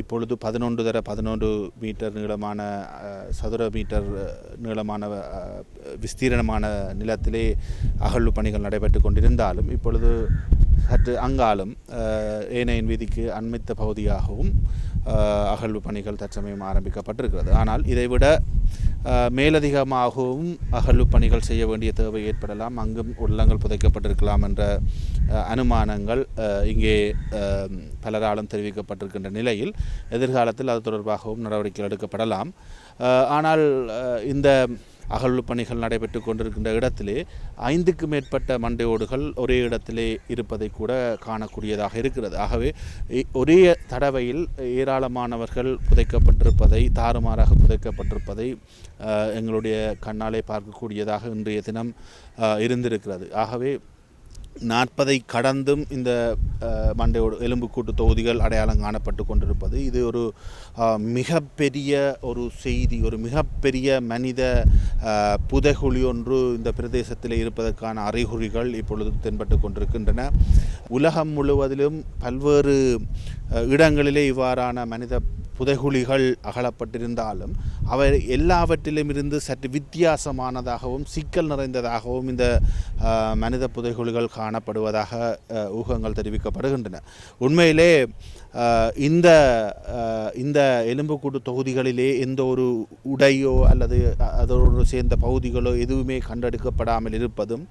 இப்பொழுது பதினொன்று தர பதினொன்று மீட்டர் நீளமான சதுர மீட்டர் நீளமான விஸ்தீரணமான நிலத்திலே அகழ்வு பணிகள் நடைபெற்று கொண்டிருந்தாலும் இப்பொழுது சற்று அங்காலும் ஏனையின் வீதிக்கு அண்மித்த பகுதியாகவும் அகழ்வு பணிகள் தற்சமயம் ஆரம்பிக்கப்பட்டிருக்கிறது. ஆனால் இதைவிட மேலதிகமாகவும் அகழ்வு பணிகள் செய்ய வேண்டிய தேவை ஏற்படலாம். அங்கும் உள்ளங்கள் புதைக்கப்பட்டிருக்கலாம் என்ற அனுமானங்கள் இங்கே பலராலும் தெரிவிக்கப்பட்டிருக்கின்ற நிலையில் எதிர்காலத்தில் அது தொடர்பாகவும் நடவடிக்கைகள் எடுக்கப்படலாம். ஆனால் இந்த அகழ்வு பணிகள் நடைபெற்று கொண்டிருக்கின்ற இடத்திலே ஐந்துக்கு மேற்பட்ட மண்டையோடுகள் ஒரே இடத்திலே இருப்பதை கூட காணக்கூடியதாக இருக்கிறது. ஆகவே இ- ஒரே தடவையில் ஏராளமானவர்கள் புதைக்கப்பட்டிருப்பதை தாறுமாறாக புதைக்கப்பட்டிருப்பதை எங்களுடைய கண்ணாலே பார்க்கக்கூடியதாக இன்றைய தினம் இருந்திருக்கிறது. ஆகவே நாற்பதை கடந்தும் இந்த அஹ், மண்டையோடு எலும்புக்கூட்டு தொகுதிகள் அடையாளம் காணப்பட்டு கொண்டிருப்பது. இது ஒரு மிகப்பெரிய ஒரு செய்தி ஒரு மிகப்பெரிய மனித புதைகுழி ஒன்று இந்த பிரதேசத்தில் இருப்பதற்கான அறிகுறிகள் இப்பொழுது தென்பட்டு கொண்டிருக்கின்றன. உலகம் முழுவதிலும் பல்வேறு இடங்களிலே இவ்வாறான மனித புதைகுழிகள் அகலப்பட்டிருந்தாலும் அவை எல்லாவற்றிலும் இருந்து சற்று வித்தியாசமானதாகவும் சிக்கல் நிறைந்ததாகவும் இந்த மனித புதைகுழிகள் காணப்படுவதாக ஊகங்கள் தெரிவிக்கப்படுகின்றன. உண்மையிலே இந்த இந்த எலும்புக்கூடு தொகுதிகளிலே எந்த ஒரு உடையோ அல்லது அதோடு சேர்ந்த பகுதிகளோ எதுவுமே கண்டெடுக்கப்படாமல் இருப்பதும்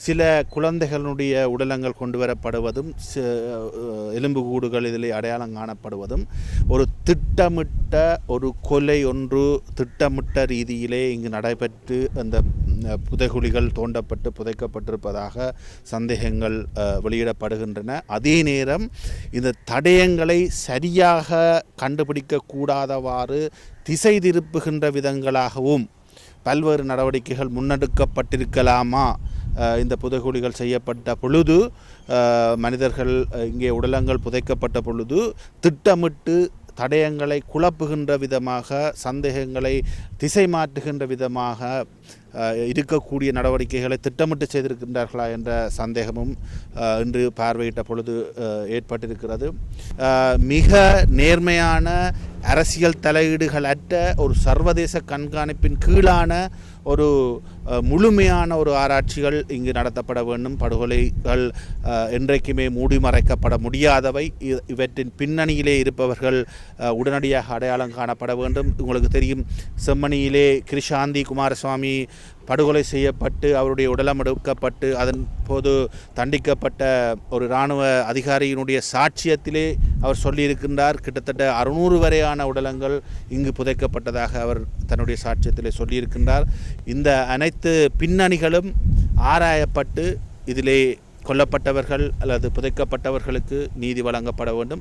சில குழந்தைகளுடைய உடலங்கள் கொண்டு வரப்படுவதும் சி- எலும்புக்கூடுகள் இதில் அடையாளம் காணப்படுவதும் ஒரு திட்டமிட்ட ஒரு கொலை ஒன்று திட்டமிட்ட ரீதியிலே இங்கு நடைபெற்று அந்த புதைகுழிகள் தோண்டப்பட்டு புதைக்கப்பட்டிருப்பதாக சந்தேகங்கள் வெளியிடப்படுகின்றன. அதே நேரம் இந்த தடயங்களை சரியாக கண்டுபிடிக்க கூடாதவாறு திசை திருப்புகின்ற விதங்களாகவும் பல்வேறு நடவடிக்கைகள் முன்னெடுக்கப்பட்டிருக்கலாமா இந்த புதைகுழிகள் செய்யப்பட்ட பொழுது மனிதர்கள் இங்கே உடலங்கள் புதைக்கப்பட்ட பொழுது திட்டமிட்டு தடயங்களை குழப்புகின்ற விதமாக சந்தேகங்களை திசை மாற்றுகின்ற விதமாக இருக்கக்கூடிய நடவடிக்கைகளை திட்டமிட்டு செய்திருக்கின்றார்களா என்ற சந்தேகமும் இன்று பார்வையிட்ட பொழுது ஏற்பட்டிருக்கிறது. மிக நேர்மையான அரசியல் தலையீடுகள் அற்ற ஒரு சர்வதேச கண்காணிப்பின் கீழான ஒரு முழுமையான ஒரு ஆராய்ச்சிகள் இங்கு நடத்தப்பட வேண்டும். படுகொலைகள் என்றைக்குமே மூடி மறைக்கப்பட முடியாதவை. இவற்றின் பின்னணியிலே இருப்பவர்கள் உடனடியாக அடையாளம் காணப்பட வேண்டும். உங்களுக்கு தெரியும் செம்மணியிலே கிருஷாந்தி குமாரசுவாமி படுகொலை செய்யப்பட்டு அவருடைய உடலம் எடுக்கப்பட்டு அதன் போது தண்டிக்கப்பட்ட ஒரு இராணுவ அதிகாரியினுடைய சாட்சியத்திலே அவர் சொல்லியிருக்கின்றார். கிட்டத்தட்ட அறுநூறு வரையான உடலங்கள் இங்கு புதைக்கப்பட்டதாக அவர் தன்னுடைய சாட்சியத்திலே சொல்லியிருக்கின்றார். இந்த அனைத்து பின்னணிகளும் ஆராயப்பட்டு இதிலே கொல்லப்பட்டவர்கள் அல்லது புதைக்கப்பட்டவர்களுக்கு நீதி வழங்கப்பட வேண்டும்.